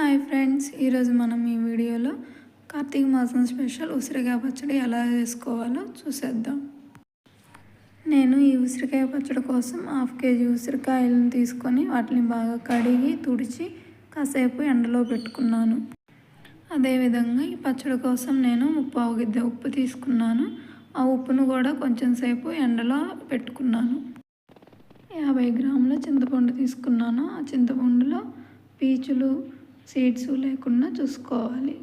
Hi friends ఈరోజు మనం ఈ వీడియోలో కార్తీక మాసం స్పెషల్ ఉసిరికాయ పచ్చడి ఎలా చేసుకోవాలో చూసేద్దాం. నేను ఈ ఉసిరికాయ పచ్చడి కోసం హాఫ్ కేజీ ఉసిరికాయలను తీసుకొని వాటిని బాగా కడిగి తుడిచి కాసేపు ఎండలో పెట్టుకున్నాను. అదేవిధంగా ఈ పచ్చడి కోసం నేను ముప్పావు గిద్ద ఉప్పు తీసుకున్నాను. ఆ ఉప్పును కూడా కొంచెం సేపు ఎండలో పెట్టుకున్నాను. యాభై గ్రాముల చింతపండు తీసుకున్నాను. ఆ చింతపండులో పీచులు సీడ్స్ లేకుండా చూసుకోవాలి.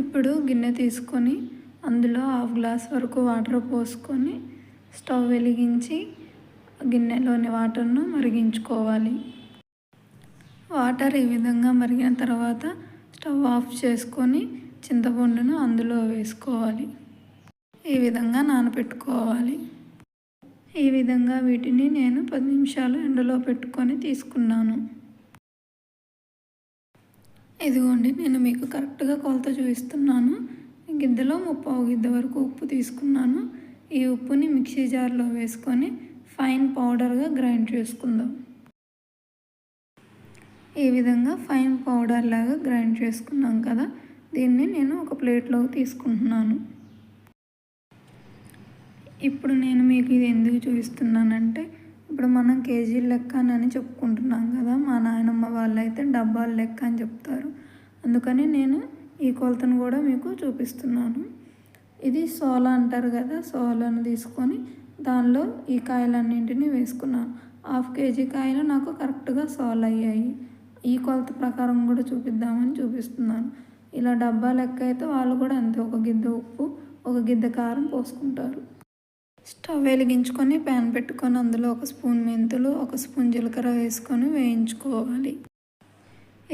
ఇప్పుడు గిన్నె తీసుకొని అందులో హాఫ్ గ్లాస్ వరకు వాటర్ పోసుకొని స్టవ్ వెలిగించి గిన్నెలోని వాటర్ను మరిగించుకోవాలి. వాటర్ ఈ విధంగా మరిగిన తర్వాత స్టవ్ ఆఫ్ చేసుకొని చింతపండును అందులో వేసుకోవాలి. ఈ విధంగా నానబెట్టుకోవాలి ఈ విధంగా వీటిని నేను పది నిమిషాలు ఎండలో పెట్టుకొని తీసుకున్నాను. ఇదిగోండి నేను మీకు కరెక్ట్గా కొలత చూపిస్తున్నాను. గిద్దెలో ముప్పావు గిద్ద వరకు ఉప్పు తీసుకున్నాను. ఈ ఉప్పుని మిక్సీ జార్లో వేసుకొని ఫైన్ పౌడర్గా గ్రైండ్ చేసుకుందాం. ఈ విధంగా ఫైన్ పౌడర్ లాగా గ్రైండ్ చేసుకున్నాం కదా దీన్ని నేను ఒక ప్లేట్లోకి తీసుకుంటున్నాను. ఇప్పుడు నేను మీకు ఇది ఎందుకు చూపిస్తున్నానంటే ఇప్పుడు మనం కేజీ లెక్క అని చెప్పుకుంటున్నాం కదా మా డబ్బాల లెక్క అని చెప్తారు. అందుకని నేను ఈ కొలతను కూడా మీకు చూపిస్తున్నాను. ఇది సోల అంటారు కదా సోలను తీసుకొని దానిలో ఈ కాయలన్నింటినీ వేసుకున్నాను. హాఫ్ కేజీ కాయలు నాకు కరెక్ట్గా సోల్ అయ్యాయి. ఈ కొలత ప్రకారం కూడా చూపిద్దామని చూపిస్తున్నాను. ఇలా డబ్బా లెక్క అయితే వాళ్ళు కూడా అంతే ఒక గిద్ద ఉప్పు ఒక గిద్ద కారం పోసుకుంటారు. స్టవ్ వెలిగించుకొని ప్యాన్ పెట్టుకొని అందులో ఒక స్పూన్ మెంతులు ఒక స్పూన్ జీలకర్ర వేసుకొని వేయించుకోవాలి.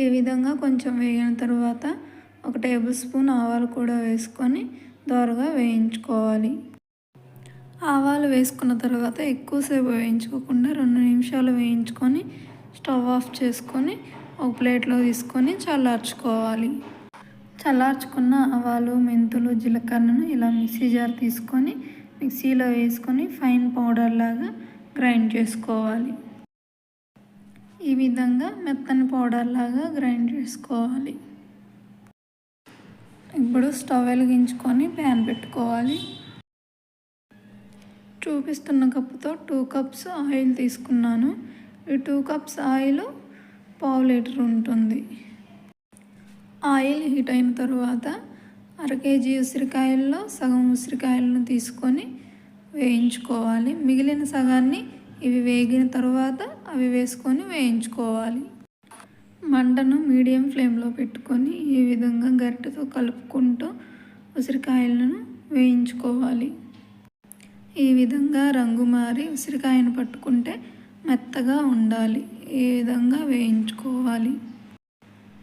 ఈ విధంగా కొంచెం వేగిన తర్వాత ఒక టేబుల్ స్పూన్ ఆవాలు కూడా వేసుకొని దోరగా వేయించుకోవాలి. ఆవాలు వేసుకున్న తర్వాత ఎక్కువసేపు వేయించుకోకుండా రెండు నిమిషాలు వేయించుకొని స్టవ్ ఆఫ్ చేసుకొని ఒక ప్లేట్లో తీసుకొని చల్లార్చుకోవాలి. చల్లార్చుకున్న ఆవాలు మెంతులు జీలకర్రను ఇలా మిక్సీ జార్ తీసుకొని మిక్సీలో వేసుకొని ఫైన్ పౌడర్ లాగా గ్రైండ్ చేసుకోవాలి. ఈ విధంగా మెత్తని పౌడర్ లాగా గ్రైండ్ చేసుకోవాలి. ఇప్పుడు స్టవ్ వెలిగించుకొని ప్యాన్ పెట్టుకోవాలి. చూపిస్తున్న కప్పుతో టూ కప్స్ ఆయిల్ తీసుకున్నాను. ఈ టూ కప్స్ ఆయిల్ పావు లీటర్ ఉంటుంది. ఆయిల్ హీట్ అయిన తర్వాత అర కేజీ ఉసిరికాయల్లో సగం ఉసిరికాయలను తీసుకొని వేయించుకోవాలి. మిగిలిన సగాన్ని ఇవి వేగిన తర్వాత అవి వేసుకొని వేయించుకోవాలి. మంటను మీడియం ఫ్లేమ్లో పెట్టుకొని ఈ విధంగా గరిటెతో కలుపుకుంటూ ఉసిరికాయలను వేయించుకోవాలి. ఈ విధంగా రంగు మారి ఉసిరికాయను పట్టుకుంటే మెత్తగా ఉండాలి. ఈ విధంగా వేయించుకోవాలి.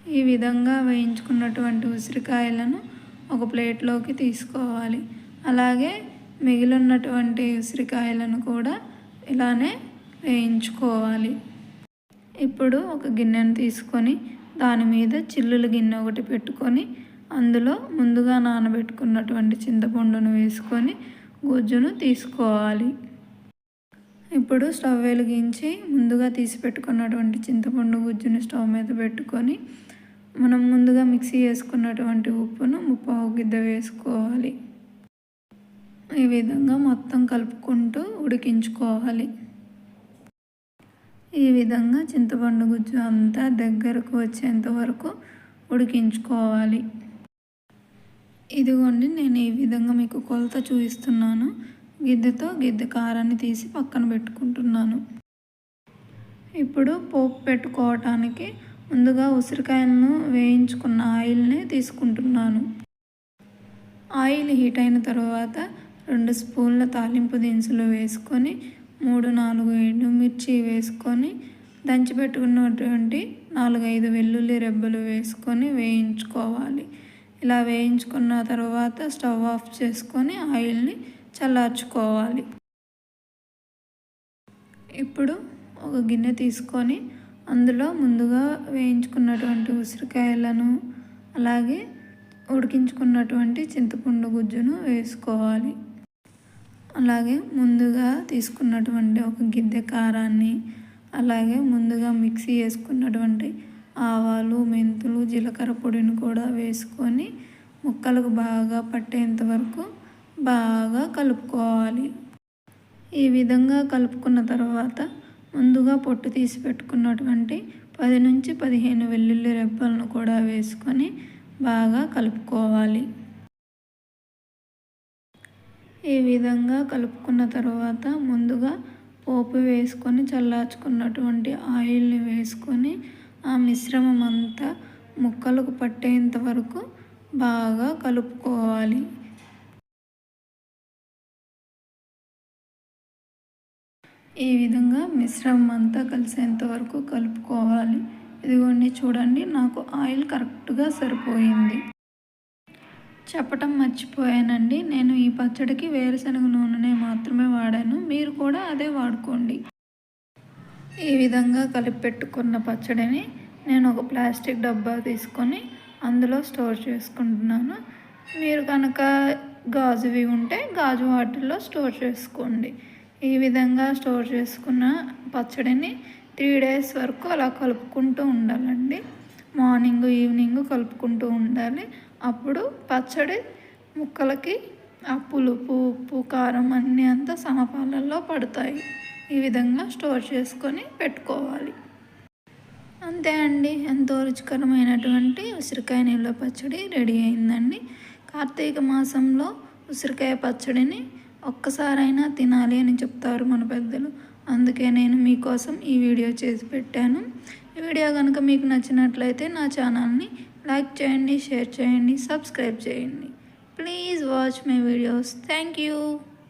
ఈ విధంగా వేయించుకున్నటువంటి ఉసిరికాయలను ఒక ప్లేట్లోకి తీసుకోవాలి. అలాగే మిగిలినటువంటి ఉసిరికాయలను కూడా ఇలానే వేయించుకోవాలి. ఇప్పుడు ఒక గిన్నెను తీసుకొని దాని మీద చిల్లుల గిన్నె ఒకటి పెట్టుకొని అందులో ముందుగా నానబెట్టుకున్నటువంటి చింతపండును వేసుకొని గుజ్జును తీసుకోవాలి. ఇప్పుడు స్టవ్ వెలిగించి ముందుగా తీసి పెట్టుకున్నటువంటి చింతపండు గుజ్జుని స్టవ్ మీద పెట్టుకొని మనం ముందుగా మిక్సీ వేసుకున్నటువంటి ఉప్పును ముప్పావు గిద్ద వేసుకోవాలి. ఈ విధంగా మొత్తం కలుపుకుంటూ ఉడికించుకోవాలి. ఈ విధంగా చింతపండు గుజ్జు అంతా దగ్గరకు వచ్చేంత వరకు ఉడికించుకోవాలి. ఇదిగోండి నేను ఈ విధంగా మీకు కొలత చూపిస్తున్నాను. గిద్దెతో గిద్దె కారాన్ని తీసి పక్కన పెట్టుకుంటున్నాను. ఇప్పుడు పోపు పెట్టుకోవటానికి ముందుగా ఉసిరికాయలను వేయించుకున్న ఆయిల్ని తీసుకుంటున్నాను. ఆయిల్ హీట్ అయిన తర్వాత రెండు స్పూన్ల తాలింపు దినుసులు వేసుకొని మూడు నాలుగు ఎండుమిర్చి వేసుకొని దంచిపెట్టుకున్నటువంటి నాలుగైదు వెల్లుల్లి రెబ్బలు వేసుకొని వేయించుకోవాలి. ఇలా వేయించుకున్న తర్వాత స్టవ్ ఆఫ్ చేసుకొని ఆయిల్ని చల్లార్చుకోవాలి. ఇప్పుడు ఒక గిన్నె తీసుకొని అందులో ముందుగా వేయించుకున్నటువంటి ఉసిరికాయలను అలాగే ఉడికించుకున్నటువంటి చింతపండు గుజ్జును వేసుకోవాలి. అలాగే ముందుగా తీసుకున్నటువంటి ఒక గిద్దె కారాన్ని అలాగే ముందుగా మిక్సీ వేసుకున్నటువంటి ఆవాలు మెంతులు జీలకర్ర పొడిని కూడా వేసుకొని ముక్కలకు బాగా పట్టేంత వరకు బాగా కలుపుకోవాలి. ఈ విధంగా కలుపుకున్న తర్వాత ముందుగా పొట్టు తీసి పెట్టుకున్నటువంటి పది నుంచి పదిహేను వెల్లుల్లి రెబ్బలను కూడా వేసుకొని బాగా కలుపుకోవాలి. ఈ విధంగా కలుపుకున్న తర్వాత ముందుగా పోపు వేసుకొని చల్లార్చుకున్నటువంటి ఆయిల్ని వేసుకొని ఆ మిశ్రమం అంతా ముక్కలకు పట్టేంత వరకు బాగా కలుపుకోవాలి. ఈ విధంగా మిశ్రమం అంతా కలిసేంత వరకు కలుపుకోవాలి. ఇదిగోండి చూడండి నాకు ఆయిల్ కరెక్ట్గా సరిపోయింది. చెప్పటం మర్చిపోయానండి. నేను ఈ పచ్చడికి వేరుశనగ నూనెనే మాత్రమే వాడాను. మీరు కూడా అదే వాడుకోండి. ఈ విధంగా కలిపి పెట్టుకున్న పచ్చడిని నేను ఒక ప్లాస్టిక్ డబ్బా తీసుకొని అందులో స్టోర్ చేసుకుంటున్నాను. మీరు కనుక గాజువి ఉంటే గాజు వాటిల్లో స్టోర్ చేసుకోండి. ఈ విధంగా స్టోర్ చేసుకున్న పచ్చడిని త్రీ డేస్ వరకు అలా కలుపుకుంటూ ఉండాలండి. మార్నింగ్ ఈవినింగ్ కలుపుకుంటూ ఉండాలి. అప్పుడు పచ్చడి ముక్కలకి ఆ పులుపు ఉప్పు కారం అన్నీ అంతా సమపాలల్లో పడతాయి. ఈ విధంగా స్టోర్ చేసుకొని పెట్టుకోవాలి. అంతే అండి. ఎంతో రుచికరమైనటువంటి ఉసిరికాయ నీళ్ళ పచ్చడి రెడీ అయిందండి. కార్తీక మాసంలో ఉసిరికాయ పచ్చడిని ఒక్కసారైనా తినాలి అని చెప్తారు మన పెద్దలు. అందుకే నేను మీకోసం ఈ వీడియో చేసి పెట్టాను. ఈ వీడియో కనుక మీకు నచ్చినట్లయితే నా ఛానల్ని లైక్ చేయండి షేర్ చేయండి సబ్స్క్రైబ్ చేయండి. Please watch my videos. Thank you.